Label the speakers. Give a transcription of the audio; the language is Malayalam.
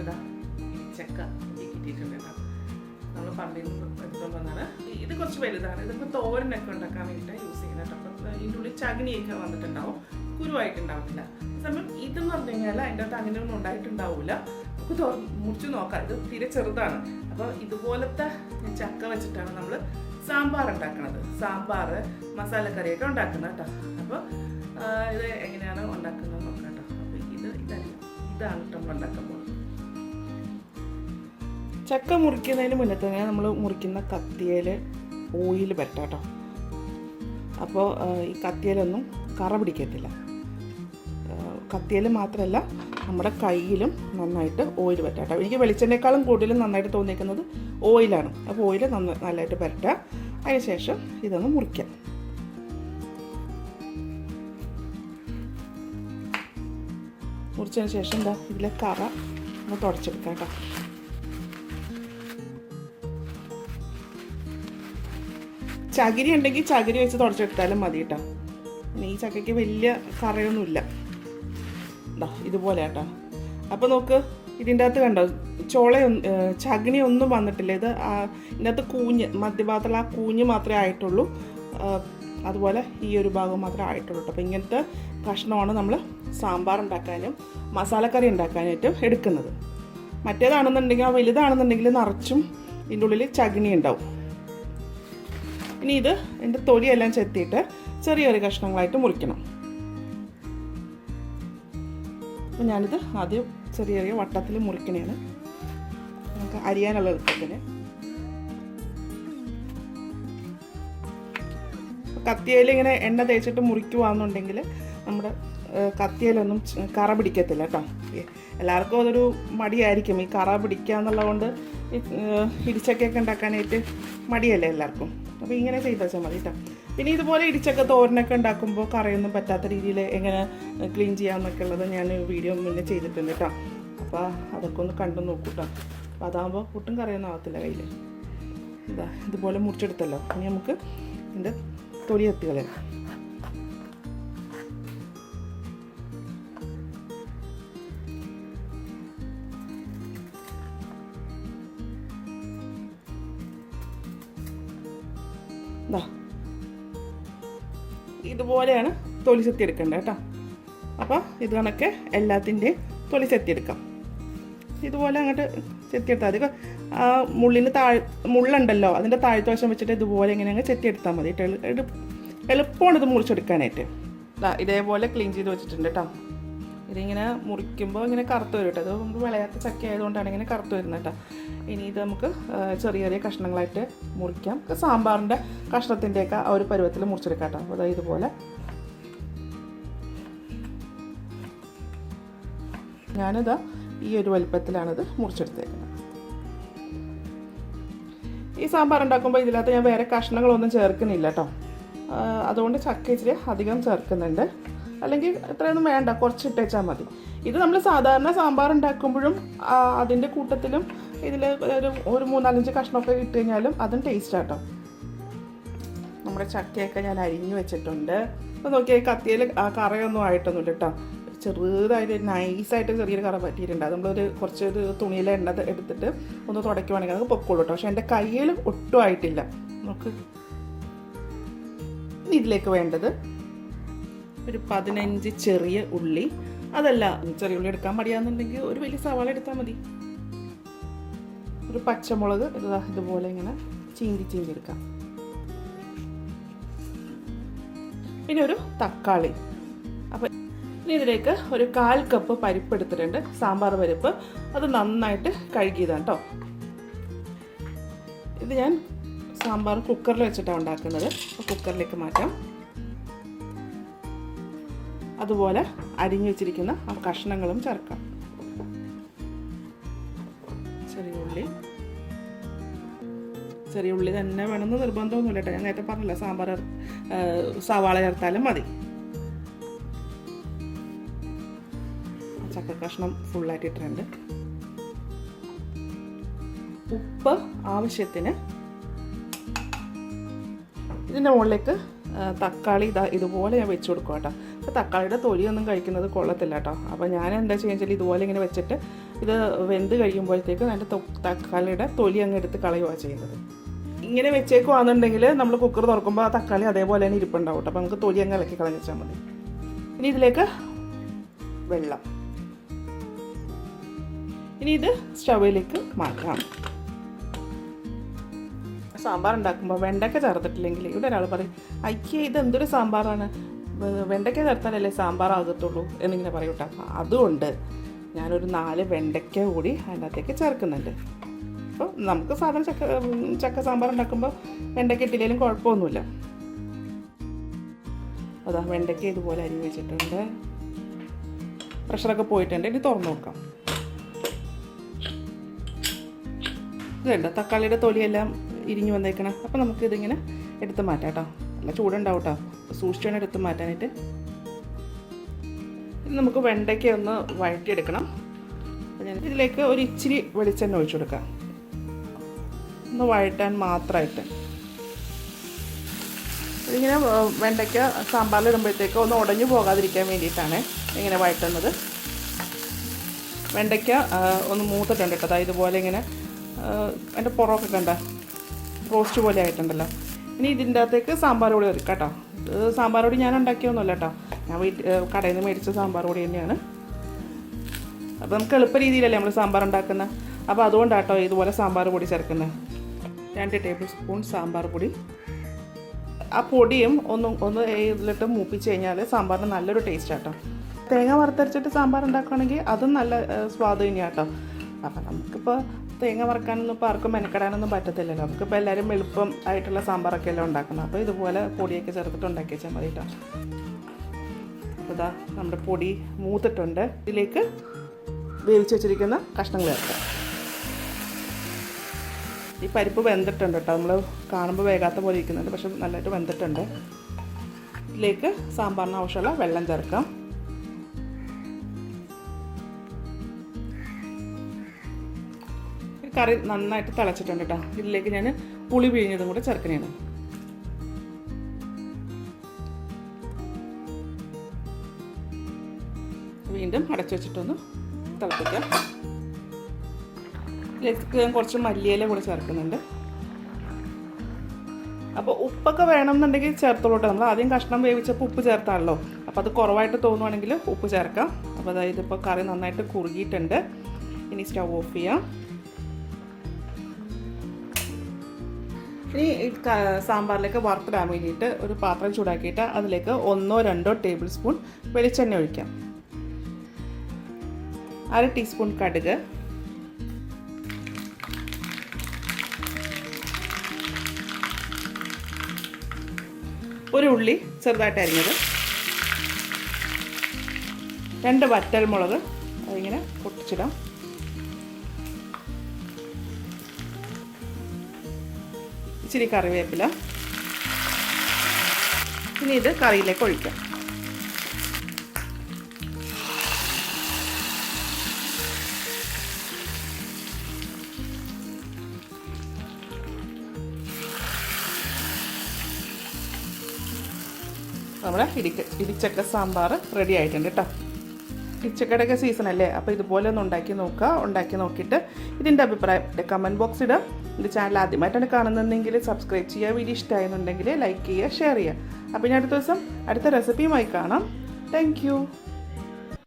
Speaker 1: ഇതാ ചക്ക എനിക്ക് കിട്ടിയിട്ടുണ്ട് കേട്ടോ. നമ്മൾ പള്ളിയിൽ എടുത്തുകൊണ്ട് വന്നാണ്. ഇത് കുറച്ച് വലുതാണ്. ഇതിപ്പോൾ തോരനൊക്കെ ഉണ്ടാക്കാൻ വേണ്ടിയിട്ട് യൂസ് ചെയ്യുന്നത് കേട്ടോ. അപ്പം ഇതിന്റെ ഉള്ളിൽ ചകിനിയൊക്കെ വന്നിട്ടുണ്ടാവും. കുരുവായിട്ടുണ്ടാവത്തില്ല സമയം ഇതെന്ന് പറഞ്ഞു കഴിഞ്ഞാൽ അതിന്റെ അകത്ത് അങ്ങനെ ഒന്നും ഉണ്ടായിട്ടുണ്ടാവില്ല നമുക്ക് മുറിച്ച് നോക്കാം. ഇത് തീരെ ചെറുതാണ്. അപ്പോൾ ഇതുപോലത്തെ ചക്ക വെച്ചിട്ടാണ് നമ്മൾ സാമ്പാർ ഉണ്ടാക്കുന്നത് സാമ്പാർ മസാലക്കറിയൊക്കെ ഉണ്ടാക്കുന്നത് കേട്ടോ. അപ്പോൾ ഇത് എങ്ങനെയാണ് ഉണ്ടാക്കുന്നത് നോക്കാം കേട്ടോ. അപ്പോൾ ഇത് ഇതല്ല ഇതാണ് നമ്മൾ ഉണ്ടാക്കാൻ പോകുന്നത്. ചക്ക മുറിക്കുന്നതിന് മുന്നേ തന്നെ നമ്മൾ മുറിക്കുന്ന കത്തിയിൽ ഓയിൽ പറ്റാട്ടോ അപ്പോൾ ഈ കത്തിയിലൊന്നും കറ പിടിക്കത്തില്ല. കത്തിയിൽ മാത്രമല്ല നമ്മുടെ കയ്യിലും നന്നായിട്ട് ഓയിൽ പറ്റാം കേട്ടോ എനിക്ക് വെളിച്ചെണ്ണേക്കാളും കൂടുതലും നന്നായിട്ട് തോന്നിയിരിക്കുന്നത് ഓയിലാണ്. അപ്പോൾ ഓയിൽ നന്ന നല്ലതായിട്ട് പരട്ടുക അതിനുശേഷം ഇതൊന്ന് മുറിക്കാം. മുറിച്ചതിന് ശേഷം എന്താ ഇതിലെ കറ ഒന്ന് തുടച്ചെടുക്കാം കേട്ടോ. ചകിരി ഉണ്ടെങ്കിൽ ചകിരി വെച്ച് തുടച്ചെടുത്താലും മതി കേട്ടോ. ഈ ചക്കയ്ക്ക് വലിയ കറയൊന്നുമില്ല. ദാ ഇതുപോലെ കേട്ടോ. അപ്പോൾ നോക്ക് ഇതിന്റെ അകത്ത് കണ്ടോ ചോള ചകിണി ഒന്നും വന്നിട്ടില്ല. ഇത് ഇതിന്റെ കൂഞ്ഞ് മധ്യഭാഗത്തുള്ള ആ കൂഞ്ഞ് മാത്രമേ ആയിട്ടുള്ളൂ. അതുപോലെ ഈ ഒരു ഭാഗം മാത്രമേ ആയിട്ടുള്ളൂ അപ്പോൾ ഇങ്ങനത്തെ കഷ്ണമാണ് നമ്മൾ സാമ്പാർ ഉണ്ടാക്കാനും മസാലക്കറി ഉണ്ടാക്കാനായിട്ടും എടുക്കുന്നത്. മറ്റേതാണെന്നുണ്ടെങ്കിൽ ആ വലുതാണെന്നുണ്ടെങ്കിൽ നിറച്ചും ഇതിന്റെ ഉള്ളിൽ ചകിണി ഉണ്ടാവും. ഇനി ഇത് എന്റെ തൊലിയെല്ലാം ചെത്തിയിട്ട് ചെറിയൊരു ചെറിയ കഷ്ണങ്ങളായിട്ട് മുറിക്കണം. അപ്പം ഞാനിത് ആദ്യം ചെറിയ ചെറിയ വട്ടത്തിൽ മുറിക്കണേന്ന് നമുക്ക് അരിയാനുള്ള എളുപ്പത്തിന്. കത്തിയയിൽ ഇങ്ങനെ എണ്ണ തേച്ചിട്ട് മുറിക്കുവാന്നുണ്ടെങ്കിൽ നമ്മുടെ കത്തിയയിലൊന്നും കറ പിടിക്കത്തില്ല കേട്ടോ. എല്ലാവർക്കും അതൊരു മടിയായിരിക്കും. ഈ കറ പിടിക്കുക എന്നുള്ളതുകൊണ്ട് ഇടിച്ചക്കയൊക്കെ ഉണ്ടാക്കാനായിട്ട് മടിയല്ലേ എല്ലാവർക്കും? അപ്പോൾ ഇങ്ങനെ ചെയ്ത് വെച്ചാൽ മതി കേട്ടോ പിന്നെ ഇതുപോലെ ഇടിച്ചൊക്കെ തോരനൊക്കെ ഉണ്ടാക്കുമ്പോൾ കറിയൊന്നും പറ്റാത്ത രീതിയിൽ എങ്ങനെ ക്ലീൻ ചെയ്യാമെന്നൊക്കെ ഉള്ളത് ഞാൻ വീഡിയോ മുന്നേ ചെയ്തിട്ടുണ്ട് കേട്ടോ അപ്പോൾ അതൊക്കെ ഒന്ന് കണ്ടു നോക്കൂ കേട്ടോ അപ്പോൾ അതാകുമ്പോൾ കൂട്ടും കറിയൊന്നും ആവത്തില്ല കയ്യിൽ ഇതാ ഇതുപോലെ മുറിച്ചെടുത്തല്ലോ. ഇനി നമുക്ക് ഇതിന്റെ തൊലി എത്തി ദാ. ഇതുപോലെയാണ് തൊലി ചെത്തി എടുക്കേണ്ടത് കേട്ടോ. അപ്പോൾ ഇത് കണക്ക് എല്ലാത്തിന്റെയും തൊലി ചെത്തിയെടുക്കാം ഇതുപോലെ അങ്ങോട്ട് ചെത്തിയെടുത്താൽ മതി. ആ മുള്ളിന് താഴ് മുള്ളുണ്ടല്ലോ അതിന്റെ താഴത്തെ വശം വെച്ചിട്ട് ഇതുപോലെ ഇങ്ങനെ അങ്ങ് ചെത്തിയെടുത്താൽ മതി. എളുപ്പമാണ് ഇത് മുറിച്ചെടുക്കാനായിട്ട്. ഇതേപോലെ ക്ലീൻ ചെയ്ത് വെച്ചിട്ടുണ്ട് കേട്ടോ. ഇതിങ്ങനെ മുറിക്കുമ്പോൾ ഇങ്ങനെ കറുത്ത് വരും കേട്ടോ. ഇത് വിളയാത്ത ചക്ക ആയതുകൊണ്ടാണ് ഇങ്ങനെ കറുത്ത് വരുന്നത് കേട്ടോ. ഇനി ഇത് നമുക്ക് ചെറിയ ചെറിയ കഷ്ണങ്ങളായിട്ട് മുറിക്കാം. സാമ്പാറിന്റെ കഷ്ണത്തിന്റെയൊക്കെ ആ ഒരു പരുവത്തിൽ മുറിച്ചെടുക്കാം കേട്ടോ. അപ്പോൾ ദാ ഇതുപോലെ. ഞാനിതാ ഈ ഒരു വലിപ്പത്തിലാണിത് മുറിച്ചെടുത്തേക്കുന്നത്. ഈ സാമ്പാർ ഉണ്ടാക്കുമ്പോൾ ഇതിനകത്ത് ഞാൻ വേറെ കഷ്ണങ്ങളൊന്നും ചേർക്കുന്നില്ല കേട്ടോ. അതുകൊണ്ട് ചക്ക ഇച്ചിരി അധികം ചേർക്കുന്നുണ്ട്. അല്ലെങ്കിൽ ഇത്രയൊന്നും വേണ്ട കുറച്ച് ഇട്ടേച്ചാൽ മതി. ഇത് നമ്മൾ സാധാരണ സാമ്പാർ ഉണ്ടാക്കുമ്പോഴും അതിന്റെ കൂട്ടത്തിലും ഇതിൽ ഒരു ഒരു മൂന്നാലഞ്ച് കഷ്ണമൊക്കെ ഇട്ട് കഴിഞ്ഞാലും അതും ടേസ്റ്റ് ആട്ടോ. നമ്മുടെ ചക്കയൊക്കെ ഞാൻ അരിഞ്ഞു വെച്ചിട്ടുണ്ട്. അപ്പോൾ നോക്കിയാൽ കത്തിയിൽ കറയൊന്നും ആയിട്ടൊന്നുമില്ല കേട്ടോ. ചെറുതായിട്ട് നൈസായിട്ട് ചെറിയൊരു കറ പറ്റിയിട്ടുണ്ട്. അത് നമ്മളൊരു കുറച്ച് ഒരു തുണിയിലെ എണ്ണ എടുത്തിട്ട് ഒന്ന് തുടയ്ക്കുവാണെങ്കിൽ അത് പൊക്കോളൂ കേട്ടോ. പക്ഷെ എന്റെ കയ്യിൽ ഒട്ടും ആയിട്ടില്ല. നമുക്ക് ഇതിലേക്ക് വേണ്ടത് ഒരു പതിനഞ്ച് ചെറിയ ഉള്ളി. അതല്ല ചെറിയ ഉള്ളി എടുക്കാൻ മടിയാന്നുണ്ടെങ്കിൽ ഒരു വലിയ സവാള എടുത്താൽ മതി. ഒരു പച്ചമുളക് ഇതാ ഇതുപോലെ ഇങ്ങനെ ചീന്തി ചീന്തി എടുക്കാം. പിന്നെ ഒരു തക്കാളി. അപ്പം ഇനി ഇതിലേക്ക് ഒരു കാൽ കപ്പ് പരിപ്പ് എടുത്തിട്ടുണ്ട് സാമ്പാർ പരിപ്പ്. അത് നന്നായിട്ട് കഴുകിയതാണ് കേട്ടോ ഇത് ഞാൻ സാമ്പാർ കുക്കറിൽ വെച്ചിട്ടാണ് ഉണ്ടാക്കുന്നത്. കുക്കറിലേക്ക് മാറ്റാം. അതുപോലെ അരിഞ്ഞു വെച്ചിരിക്കുന്ന ആ കഷ്ണങ്ങളും ചേർക്കാം. ചെറിയ ഉള്ളി. ചെറിയ ഉള്ളി തന്നെ വേണമെന്ന് നിർബന്ധമൊന്നുമില്ല കേട്ടോ. ഞാൻ നേരത്തെ പറഞ്ഞില്ല സാമ്പാർ സവാള ചേർത്താലും മതി. ചക്ക കഷ്ണം ഫുള്ളായിട്ട് ഇട്ടിട്ടുണ്ട്. ഉപ്പ് ആവശ്യത്തിന് ഇതിന്റെ മുകളിലേക്ക് തക്കാളി ഇതാ ഇതുപോലെ ഞാൻ വെച്ച് കൊടുക്കും കേട്ടോ. തക്കാളിയുടെ തൊലിയൊന്നും കഴിക്കുന്നത് കൊള്ളത്തില്ല കേട്ടോ. അപ്പോൾ ഞാൻ എന്താ ചെയ്യുക വെച്ചാൽ ഇതുപോലെ ഇങ്ങനെ വെച്ചിട്ട് ഇത് വെന്ത് കഴിയുമ്പോഴത്തേക്ക് അതിന്റെ തക്കാളിയുടെ തൊലി അങ്ങ് എടുത്ത് കളയുക ചെയ്യുന്നത്. ഇങ്ങനെ വെച്ചേക്കുവാണെന്നുണ്ടെങ്കിൽ നമ്മൾ കുക്കർ തുറക്കുമ്പോൾ ആ തക്കാളി അതേപോലെ തന്നെ ഇരിപ്പുണ്ടാവും അപ്പോൾ നമുക്ക് തൊലി അങ്ങ് ഇളക്കി കളഞ്ഞാൽ മതി. ഇനി ഇതിലേക്ക് വെള്ളം. ഇനി ഇത് സ്റ്റവിലേക്ക് മാറ്റാം. സാമ്പാർ ഉണ്ടാക്കുമ്പോൾ വെണ്ടയ്ക്ക ചേർത്തിട്ടില്ലെങ്കിൽ ഇവിടെ ഒരാൾ പറയും അയ്യേ ഇത് എന്തൊരു സാമ്പാറാണ്? വെണ്ടയ്ക്ക ചേർത്താലല്ലേ സാമ്പാർ ആകത്തുള്ളൂ എന്നിങ്ങനെ പറയും കേട്ടോ അപ്പോൾ അതുകൊണ്ട് ഞാനൊരു നാല് വെണ്ടയ്ക്ക കൂടി അതിനകത്തേക്ക് ചേർക്കുന്നുണ്ട്. അപ്പോൾ നമുക്ക് സാധാരണ ചക്ക ചക്ക സാമ്പാർ ഉണ്ടാക്കുമ്പോൾ വെണ്ടയ്ക്ക ഇട്ടില്ലെങ്കിലും കുഴപ്പമൊന്നുമില്ല. അതാ വെണ്ടയ്ക്ക ഇതുപോലെ അരി വെച്ചിട്ടുണ്ട്. പ്രഷറൊക്കെ പോയിട്ടുണ്ട്. ഇനി തുറന്നു നോക്കാം. ഇതുണ്ട്? തക്കാളിയുടെ തൊലിയെല്ലാം ഇരിഞ്ഞു വന്നേക്കണം. അപ്പോൾ നമുക്കിതിങ്ങനെ എടുത്ത് മാറ്റാം കേട്ടോ. നല്ല ചൂടുണ്ടാവും കേട്ടോ സൂക്ഷിച്ചാണ് എടുത്ത് മാറ്റാനായിട്ട്. ഇത് നമുക്ക് വെണ്ടയ്ക്ക ഒന്ന് വഴറ്റിയെടുക്കണം. ഞാൻ ഇതിലേക്ക് ഒരു ഇച്ചിരി വെളിച്ചെണ്ണ ഒഴിച്ചു കൊടുക്കാം. ഒന്ന് വഴറ്റാൻ മാത്രമായിട്ട് ഇതിങ്ങനെ വെണ്ടയ്ക്ക സാമ്പാറിൽ ഇടുമ്പോഴത്തേക്ക് ഒന്ന് ഉടഞ്ഞു പോകാതിരിക്കാൻ വേണ്ടിയിട്ടാണ് ഇങ്ങനെ വഴറ്റുന്നത്. വെണ്ടയ്ക്ക ഒന്ന് മൂത്തിട്ടുണ്ട് കേട്ടോ. അതായത് ഇതുപോലെ ഇങ്ങനെ അതിന്റെ പുറമൊക്കെ കണ്ട റോസ്റ്റ് പോലെ ആയിട്ടുണ്ടല്ലോ. ഇനി ഇതിന്റെ അകത്തേക്ക് സാമ്പാർ പൊടി വരും കേട്ടോ. ഇത് സാമ്പാർ പൊടി ഞാൻ ഉണ്ടാക്കിയൊന്നുമല്ല കേട്ടോ. ഞാൻ വീട്ടിൽ കടയിൽ നിന്ന് മേടിച്ച സാമ്പാർ പൊടി തന്നെയാണ്. അപ്പോൾ നമുക്ക് എളുപ്പ രീതിയിലല്ലേ നമ്മൾ സാമ്പാർ ഉണ്ടാക്കുന്നത് അപ്പോൾ അതുകൊണ്ടാണ് അതുകൊണ്ടാട്ടോ ഇതുപോലെ സാമ്പാർ പൊടി ചേർക്കുന്നത് രണ്ട് ടേബിൾ സ്പൂൺ സാമ്പാർ പൊടി. ആ പൊടിയും ഒന്ന് ഒന്ന് ഇതിലിട്ട് മൂപ്പിച്ച് കഴിഞ്ഞാൽ സാമ്പാറിന് നല്ലൊരു ടേസ്റ്റ് ആട്ടോ. തേങ്ങ വറുത്തരച്ചിട്ട് സാമ്പാർ ഉണ്ടാക്കുകയാണെങ്കിൽ അതും നല്ല സ്വാദ് തന്നെയാട്ടോ. കേട്ടോ അപ്പം നമുക്കിപ്പോൾ തേങ്ങ വറക്കാനൊന്നും ഇപ്പോൾ ആർക്കും മെനക്കെടാനൊന്നും പറ്റത്തില്ലല്ലോ. നമുക്കിപ്പോൾ എല്ലാവരും എളുപ്പം ആയിട്ടുള്ള സാമ്പാറൊക്കെ എല്ലാം ഉണ്ടാക്കുന്നത്. അപ്പോൾ ഇതുപോലെ പൊടിയൊക്കെ ചേർത്തിട്ട് ഉണ്ടാക്കി വെച്ചാൽ മതി കേട്ടോ അപ്പോൾ ഇതാ നമ്മുടെ പൊടി മൂത്തിട്ടുണ്ട്. ഇതിലേക്ക് വേവിച്ച് വെച്ചിരിക്കുന്ന കഷ്ണങ്ങൾ ചേർക്കാം. ഈ പരിപ്പ് വെന്തിട്ടുണ്ട് കേട്ടോ നമ്മൾ കാണുമ്പോൾ വേകാത്ത പോലെ ഇരിക്കുന്നുണ്ട് പക്ഷെ നല്ലതായിട്ട് വെന്തിട്ടുണ്ട്. ഇതിലേക്ക് സാമ്പാറിന് ആവശ്യമുള്ള വെള്ളം ചേർക്കാം. കറി നന്നായിട്ട് തിളച്ചിട്ടുണ്ട് കേട്ടോ ഇതിലേക്ക് ഞാൻ പുളി പിഴിഞ്ഞതും കൂടെ ചേർക്കണേണ്. വീണ്ടും അടച്ചു വെച്ചിട്ടൊന്ന് തിളപ്പിക്കാം. ഇതിലേക്ക് ഞാൻ കുറച്ച് മല്ലിയില കൂടെ ചേർക്കുന്നുണ്ട്. അപ്പോൾ ഉപ്പൊക്കെ വേണമെന്നുണ്ടെങ്കിൽ ചേർത്തോളൂട്ടോ നമ്മൾ ആദ്യം കഷ്ണം വേവിച്ചപ്പോൾ ഉപ്പ് ചേർത്താണല്ലോ. അപ്പോൾ അത് കുറവായിട്ട് തോന്നുവാണെങ്കിൽ ഉപ്പ് ചേർക്കാം. അപ്പോൾ അതായത് ഇപ്പോൾ കറി നന്നായിട്ട് കുറുകിയിട്ടുണ്ട്. ഇനി സ്റ്റൗ ഓഫ് ചെയ്യാം. ഇനി സാമ്പാറിലേക്ക് വറുത്തിടാൻ വേണ്ടിയിട്ട് ഒരു പാത്രം ചൂടാക്കിയിട്ട് അതിലേക്ക് ഒന്നോ രണ്ടോ ടേബിൾ സ്പൂൺ വെളിച്ചെണ്ണ ഒഴിക്കാം. അര ടീസ്പൂൺ കടുക്. ഒരു ഉള്ളി ചെറുതായിട്ട് അരിഞ്ഞത്. രണ്ട് വറ്റൽമുളക്. അതിങ്ങനെ പൊട്ടിച്ചിടാം. ഇച്ചിരി കറിവേപ്പില. ഇനി ഇത് കറിയിലേക്ക് ഒഴിക്കാം. നമ്മുടെ ഇടിക്ക ഇടിച്ചക്ക സാമ്പാർ റെഡി ആയിട്ടുണ്ട് കേട്ടോ ഇടിച്ചക്കടൊക്കെ സീസൺ അല്ലേ? അപ്പോൾ ഇതുപോലെ ഒന്ന് ഉണ്ടാക്കി നോക്കുക. ഉണ്ടാക്കി നോക്കിയിട്ട് ഇതിന്റെ അഭിപ്രായം കമന്റ് ബോക്സ് ഇടുക. എന്റെ ചാനൽ ആദ്യമായിട്ടാണ് കാണുന്നതെങ്കിൽ സബ്സ്ക്രൈബ് ചെയ്യുക. വീഡിയോ ഇഷ്ടമായെന്നുണ്ടെങ്കിൽ ലൈക്ക് ചെയ്യുക ഷെയർ ചെയ്യുക. അപ്പോൾ ഇനി അടുത്ത ദിവസം അടുത്ത റെസിപ്പിയുമായി കാണാം. താങ്ക്